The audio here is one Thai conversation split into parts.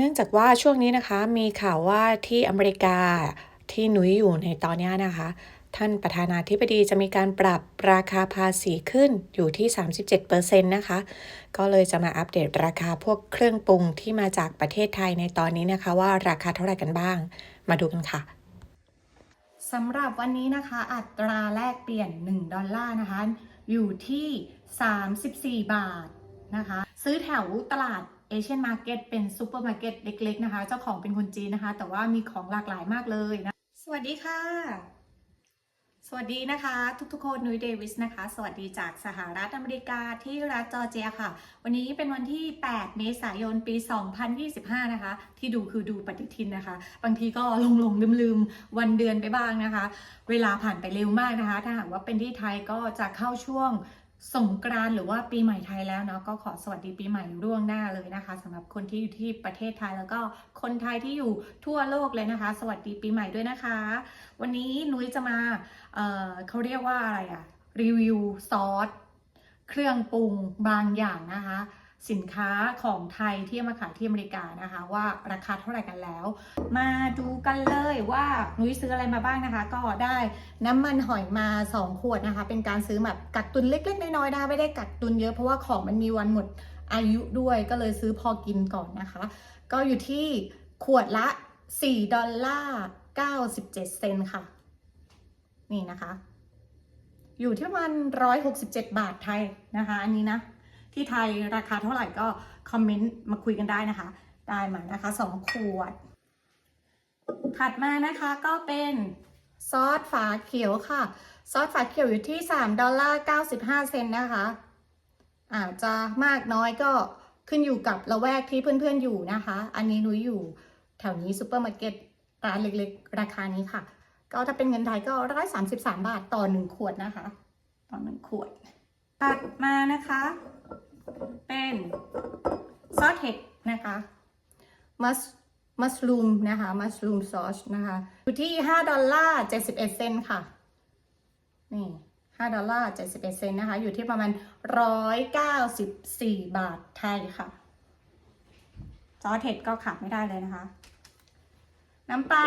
เนื่องจากว่าช่วงนี้นะคะมีข่าวว่าที่อเมริกาที่หนุยอยู่ในตอนนี้นะคะ ท่านประธานาธิบดีจะมีการปรับราคาภาษีขึ้นอยู่ที่ 37%นะคะ ก็เลยจะมาอัปเดตราคาพวกเครื่องปรุงที่มาจากประเทศไทยในตอนนี้นะคะ ว่าราคาเท่าไหร่กันบ้าง มาดูกันค่ะสำหรับวันนี้นะคะ อัตราแลกเปลี่ยน 1 ดอลลาร์นะคะ อยู่ที่ 34 บาทนะคะ ซื้อแถวตลาด เอเชียนมาร์เก็ตเป็นซูเปอร์มาร์เก็ตเล็กๆนะคะ เจ้าของเป็นคนจีนนะคะ แต่ว่ามีของหลากหลายมากเลยนะ สวัสดีค่ะ สวัสดีนะคะ ทุกๆคนนุ้ยเดวิสนะคะ สวัสดีจากสหรัฐอเมริกาที่รัฐจอร์เจียค่ะ วันนี้เป็นวันที่ 8 เมษายนปี 2025 นะคะ ที่ดูคือดูปฏิทินนะคะ บางทีก็ลงลงลืมลืมๆวันเดือนไปบ้างนะคะ เวลาผ่านไปเร็วมากนะคะ ถ้าหากว่าเป็นที่ไทยก็จะเข้าช่วง สงกรานหรือว่าปีใหม่ไทยแล้วเนาะก็ขอสวัสดีปีใหม่ร่วงหน้าเลยนะคะสำหรับคนที่อยู่ที่ประเทศไทยแล้วก็คนไทยที่อยู่ทั่วโลกเลยนะคะ สวัสดีปีใหม่ด้วยนะคะ วันนี้นุ้ยจะมาเเขาเรียกว่าอะไรอะรีวิวซอสเครื่องปรุงบางอย่างนะคะ สินค้าของไทยที่เอามาขายที่อเมริกานะคะ ว่าราคาเท่าไหร่กันแล้ว มาดูกันเลยว่านุ้ยซื้ออะไรมาบ้างนะคะ ก็ได้น้ำมันหอยมา 2 ขวดนะคะ เป็นการซื้อแบบกักตุนเล็ก ๆ น้อยๆนะคะไม่ได้กักตุนเยอะเพราะว่าของมันมีวันหมดอายุด้วยก็เลยซื้อพอกินก่อนนะคะ ก็อยู่ที่ขวดละ 4 ดอลลาร์97 เซนค่ะ นี่นะคะ อยู่ที่ประมาณ167 บาทไทยนะคะ อันนี้นะ ที่ไทยราคาเท่าไหร่ก็คอมเมนต์มาคุยกันได้นะคะ ได้มานะคะสองขวด ถัดมานะคะก็เป็นซอสฝาเขียวค่ะ ซอสฝาเขียวอยู่ที่3ดอลลาร์95 เซนนะคะ อาจจะมากน้อยก็ขึ้นอยู่กับละแวกที่เพื่อนๆอยู่นะคะ อันนี้นุ้ยอยู่แถวนี้ซูเปอร์มาร์เก็ตร้านเล็กๆ ราคานี้ค่ะ ก็ถ้าเป็นเงินไทยก็133บสามบาทต่อ1ขวดนะคะ ต่อ1ขวดถัดมานะคะ เป็นซอสเห็ดนะคะมัสมัสลูมนะคะมัสลูมซอสนะคะอยู่ที่ 5 ดอลลาร์71 เซนต์ค่ะ นี่ 5 ดอลลาร์71 เซนต์นะคะ อยู่ที่ประมาณ 194 บาทไทยค่ะ ซอสเห็ดก็ขาดไม่ได้เลยนะคะ น้ำปลา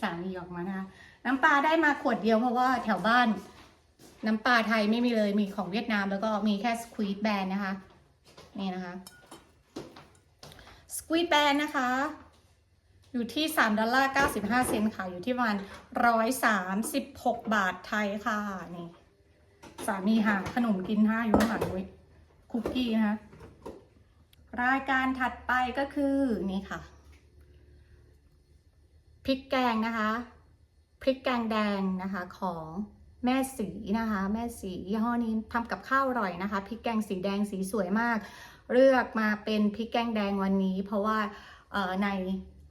สามีออกมานะคะ น้ำปลาได้มาขวดเดียวเพราะว่าแถวบ้าน น้ำปลาไทยไม่มีเลยมีของเวียดนามแล้วก็มีแค่สควี d แบนนะคะ นี่นะคะสควี d แบนนะคะ อยู่ที่ 3 ดอลลาร์95 เซนต์ค่ะ อยู่ที่ประมาณ136 บาทไทยค่ะ นี่ สามีหาขนมกินห้าอยู่ข้างหลังด้วยคุกกี้นะคะ รายการถัดไปก็คือนี่ค่ะพริกแกงนะคะพริกแกงแดงนะคะของ แม่สีนะคะ แม่สียี่ห้อนี้ทำกับข้าวอร่อยนะคะพริกแกงสีแดงสีสวยมาก เลือกมาเป็นพริกแกงแดงวันนี้ เพราะว่าใน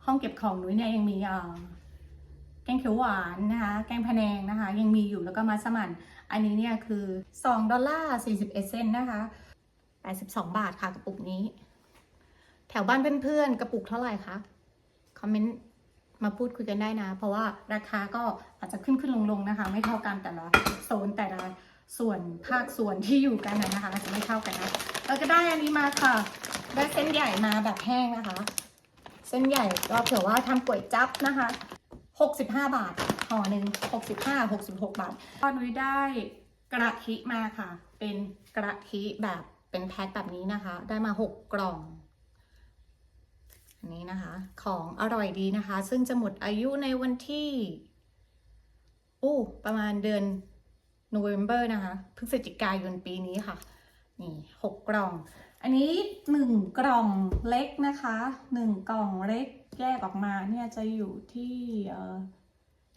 ห้องเก็บของนุ้ยเนี่ยยังมีแกงเขียวหวานนะคะ แกงพะแนงนะคะ ยังมีอยู่แล้วก็มาสมั่น อันนี้เนี่ยคือ 2 ดอลลาร์ 41 เซนต์นะคะ 82 บาทค่ะกระปุกนี้ แถวบ้านเพื่อนๆ กระปุกเท่าไหร่คะ คอมเมนต์ มาพูดคุยกันได้นะ เพราะว่าราคาก็อาจจะขึ้นขึ้นลงลงนะคะ ไม่เท่ากันแต่ละโซนแต่ละส่วนภาคส่วนที่อยู่กันนะคะอาจจะไม่เท่ากันนะเราจะได้อันนี้มาค่ะ ได้เส้นใหญ่มาแบบแห้งนะคะ เส้นใหญ่ก็เผื่อว่าทำก๋วยจั๊บนะคะ65 บาทห่อหนึ่ง65 66 บาทก็นุ้ได้กระทิมาค่ะ เป็นกระทิแบบเป็นแพ็คแบบนี้นะคะ ได้มา 6 กล่อง นี้นะคะ ของอร่อยดีนะคะ ซึ่งจะหมดอายุในวันที่อู้ประมาณเดือน November นะคะ พฤศจิกายนปีนี้ค่ะ นี่หกกล่อง อันนี้หนึ่งกล่องเล็กนะคะหนึ่งกล่องเล็กแยกออกมาเนี่ยจะอยู่ที่เอ่อ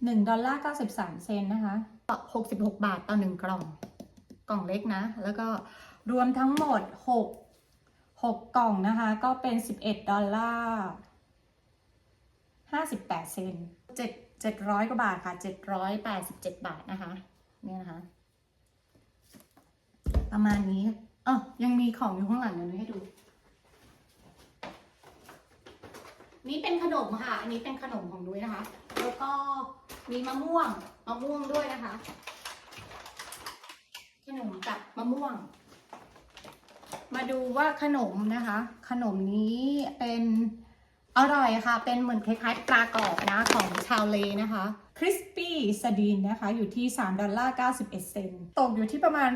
หนึ่งดอลลาร์เก้าสิบสามเซนนะคะหกสิบหกบาทต่อหนึ่งกล่อง กล่องเล็กนะ แล้วก็รวมทั้งหมดหก หกกล่องนะคะ ก็เป็นสิบเอ็ดดอลลาร์ห้าสิบแปดเซนต์เจ็ดเจ็ดร้อยกว่าบาทค่ะเจ็ดร้อยแปดสิบเจ็ดบาทนะคะเนี่ยนะคะ ประมาณนี้อ๋อยังมีของอยู่ข้างหลังเดี๋ยวนุ้ยให้ดู นี่เป็นขนมค่ะ อันนี้เป็นขนมของนุ้ยนะคะ แล้วก็มีมะม่วง มะม่วงด้วยนะคะ ขนมกับมะม่วง มาดูว่าขนมนะคะ ขนมนี้เป็นอร่อยค่ะ เป็นเหมือนคล้ายๆปลากรอบนะของชาวเลนะคะคริสปี้สดีนนะคะ อยู่ที่ 3 ดอลลาร์ 91 เซนต์ตกอยู่ที่ประมาณ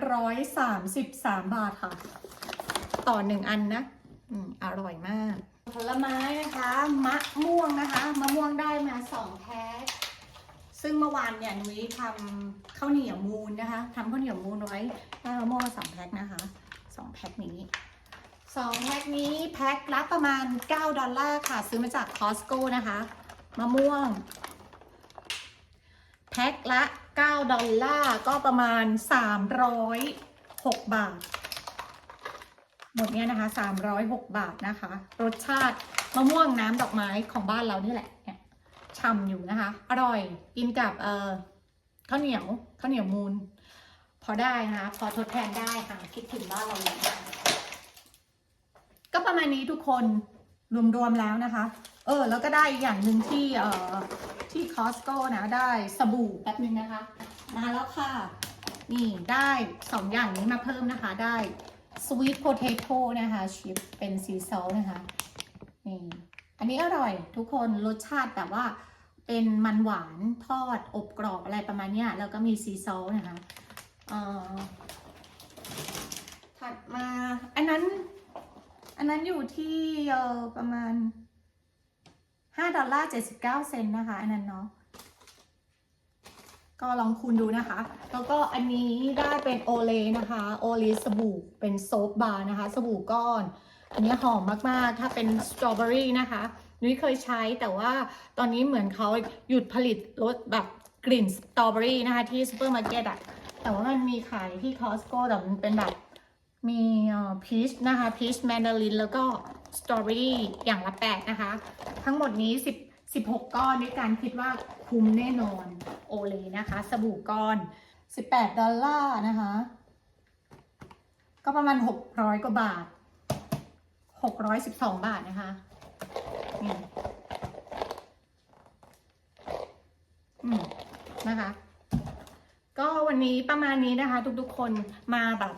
133 บาทค่ะ ต่อหนึ่งอันนะอืมอร่อยมาก ผลไม้นะคะ มะม่วงนะคะ มะม่วงได้มาสองแพ็คซึ่งเมื่อวานเนี่ยนุ้ยทำข้าวเหนียวมูนนะคะทำข้าวเหนียวมูนไว้ได้มะม่วงมาสองแพ็คนะคะ สองแพ็คนี้สองแพ็คนี้แพ็คละประมาณ 9 ดอลลาร์ค่ะ ซื้อมาจากคอสโก้นะคะมะม่วง แพ็คละ 9 ดอลลาร์ก็ประมาณ 306 บาท หมดเนี้ยนะคะ 306 บาทนะคะ รสชาติมะม่วงน้ำดอกไม้ของบ้านเรานี่แหละเนี่ยฉ่ำอยู่นะคะ อร่อยกินกับเอ่อข้าวเหนียวข้าวเหนียวมูน พอได้นะคะพอทดแทนได้ค่ะ คิดถึงบ้านเราเลยก็ประมาณนี้ทุกคนรวมๆแล้วนะคะ เออ แล้วก็ได้อีกอย่างหนึ่งที่เอ่อที่คอสโก้นะได้สบู่แป๊บนึงนะคะมาแล้วค่ะ นี่ได้สองอย่างนี้มาเพิ่มนะคะ ได้สวีทโพเทโต้นะคะชิปเป็นซีซอลนะคะนี่อันนี้อร่อยทุกคนรสชาติแบบว่าเป็นมันหวานทอดอบกรอบอะไรประมาณนี้แล้วก็มีซีซอลนะคะเอ่อ ถัดมา อันนั้น อันนั้นอยู่ที่เออประมาณ5ดอลลาร์79เก้าเซนต์นะคะ อันนั้นเนาะก็ลองคูณดูนะคะ แล้วก็อันนี้ได้เป็นโอเลนะคะ โอเลสบู่เป็นโซฟบาร์นะคะ สบู่ก้อน อันนี้หอมมาก ๆ ถ้าเป็นสตรอเบอรี่นะคะ นุ้ยเคยใช้แต่ว่าตอนนี้เหมือนเขาหยุดผลิตรสแบบกลิ่นสตรอเบอรี่นะคะที่ซูเปอร์มาร์เก็ตอะ แต่ว่ามันมีขายที่คอสโก้แต่มันเป็นแบบมีพีชนะคะพีชแมนดารินแล้วก็สตรอเบอรี่อย่างละแปดนะคะ ทั้งหมดนี้10 16ก้อนด้วยกันคิดว่าคุ้มแน่นอนโอเลนะคะ สบู่ก้อน18ดอลลาร์นะคะ ก็ประมาณ600กว่าบาท612บาทนะคะนี่นะคะ ก็วันนี้ประมาณนี้นะคะ ทุกๆคนมาแบบ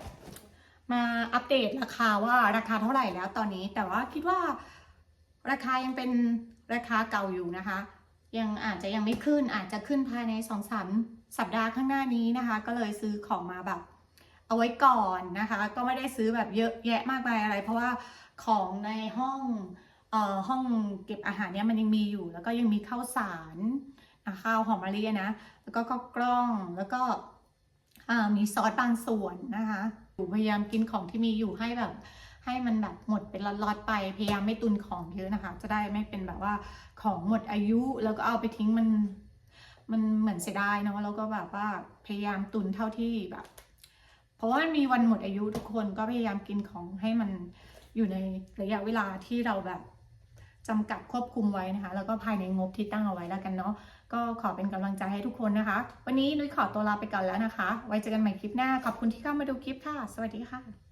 มาอัปเดตราคาว่าราคาเท่าไหร่แล้วตอนนี้ แต่ว่าคิดว่าราคายังเป็นราคาเก่าอยู่นะคะ ยังอาจจะยังไม่ขึ้นอาจจะขึ้นภายในสองสามสัปดาห์ข้างหน้านี้นะคะ ก็เลยซื้อของมาแบบ เอาไว้ก่อนนะคะ ก็ไม่ได้ซื้อแบบเยอะแยะมากมายอะไร เพราะว่าของในห้องเอ่อห้องเก็บอาหารเนี่ยมันยังมีอยู่ แล้วก็ยังมีข้าวสาร ข้าวหอมมะลินะ แล้วก็ข้าวกล้องแล้วก็มีซอสบางส่วนนะคะพยายามกินของที่มีอยู่ให้แบบ ให้มันแบบหมดเป็นล็อตๆไป พยายามไม่ตุนของเยอะนะคะ จะได้ไม่เป็นแบบว่าของหมดอายุแล้วก็เอาไปทิ้งมัน มันเหมือนเสียดายเนาะแล้วก็แบบว่าพยายามตุนเท่าที่แบบ เพราะว่ามันมีวันหมดอายุทุกคนก็พยายามกินของให้มันอยู่ในระยะเวลาที่เราแบบจำกัดควบคุมไว้นะคะ แล้วก็ภายในงบที่ตั้งเอาไว้แล้วกันเนาะ ก็ขอเป็นกำลังใจให้ทุกคนนะคะ วันนี้นุ้ยขอตัวลาไปก่อนแล้วนะคะ ไว้เจอกันใหม่คลิปหน้า ขอบคุณที่เข้ามาดูคลิปค่ะ สวัสดีค่ะ